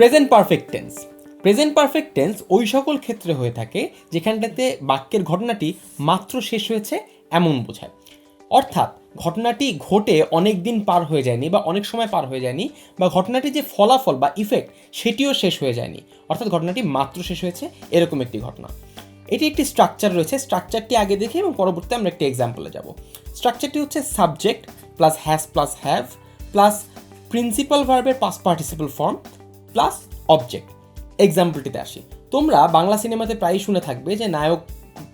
Present perfect tense present perfect tense ওই সকল ক্ষেত্রে হয়ে থাকে যেখানটাতে বাক্যের ঘটনাটি মাত্র শেষ হয়েছে এমন বোঝায়। অর্থাৎ ঘটনাটি ঘটে অনেক দিন পার হয়ে যায়নি বা অনেক সময় পার হয়ে যায়নি বা ঘটনাটি যে ফলাফল বা ইফেক্ট সেটিও শেষ হয়ে যায়নি। অর্থাৎ ঘটনাটি মাত্র শেষ হয়েছে এরকম একটি ঘটনা। এটি একটি স্ট্রাকচার রয়েছে। স্ট্রাকচারটি আগে দেখে এবং পরবর্তীতে আমরা একটি এক্সাম্পলে যাব। স্ট্রাকচারটি হচ্ছে subject plus has plus have plus principal ভার্বের past participle form plus object. এক্সাম্পলটিতে আসি। তোমরা বাংলা সিনেমাতে প্রায়ই শুনে থাকবে যে নায়ক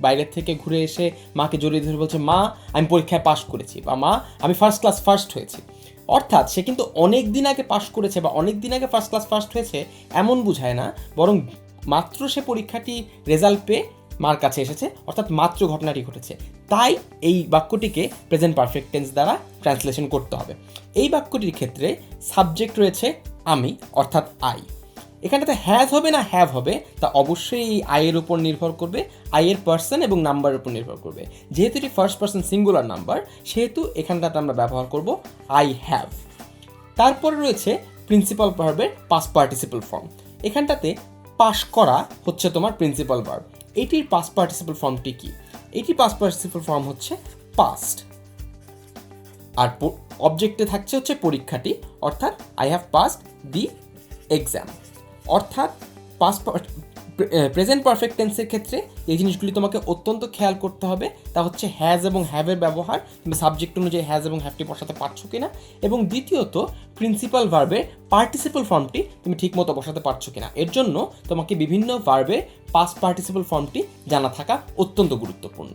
বাইরের থেকে ঘুরে এসে মাকে জড়িয়ে ধরে বলছে, মা, আমি পরীক্ষায় পাশ করেছি। বা, মা, আমি ফার্স্ট ক্লাস ফার্স্ট হয়েছি। অর্থাৎ সে কিন্তু অনেক দিন আগে পাশ করেছে বা অনেক দিন আগে ফার্স্ট ক্লাস ফার্স্ট হয়েছে এমন বোঝায় না, বরং মাত্র সে পরীক্ষাটি রেজাল্ট পেয়ে মার কাছে এসেছে, অর্থাৎ মাত্র ঘটনাটি ঘটেছে। তাই এই বাক্যটিকে প্রেজেন্ট পারফেক্ট টেন্স দ্বারা ট্রান্সলেশন করতে হবে। এই বাক্যটির ক্ষেত্রে সাবজেক্ট রয়েছে আমি, অর্থাৎ আই এখানটাতে হ্যাজ হবে না হ্যাভ হবে, তা অবশ্যই এই আয়ের উপর নির্ভর করবে আয়ের পার্সন এবং নাম্বারের উপর নির্ভর করবে। যেহেতু এটি ফার্স্ট পার্সন সিঙ্গুলার নাম্বার সেহেতু এখানটাতে আমরা ব্যবহার করব আই হ্যাভ তারপরে রয়েছে প্রিন্সিপাল ভার্বের পাস পার্টিসিপাল ফর্ম এখানটাতে পাস করা হচ্ছে তোমার প্রিন্সিপাল ভার্ব এটির পাস পার্টিসিপাল ফর্মটি কি? এটির পাস পার্টিসিপাল ফর্ম হচ্ছে পাস্ট আর অবজেক্টে থাকছে হচ্ছে পরীক্ষাটি, অর্থাৎ I have passed the exam অর্থাৎ পাস প্রেজেন্ট পারফেক্ট টেন্সের ক্ষেত্রে এই জিনিসগুলি তোমাকে অত্যন্ত খেয়াল করতে হবে। তা হচ্ছে হ্যাজ এবং হ্যাভের ব্যবহার তুমি সাবজেক্ট অনুযায়ী হ্যাজ এবং হ্যাভটি বসাতে পারছ কিনা। এবং দ্বিতীয়ত প্রিন্সিপাল ভার্বের পার্টিসিপাল ফর্মটি তুমি ঠিকমতো বসাতে পারছ কিনা। এর জন্য তোমাকে বিভিন্ন ভার্বের পাস পার্টিসিপাল ফর্মটি জানা থাকা অত্যন্ত গুরুত্বপূর্ণ।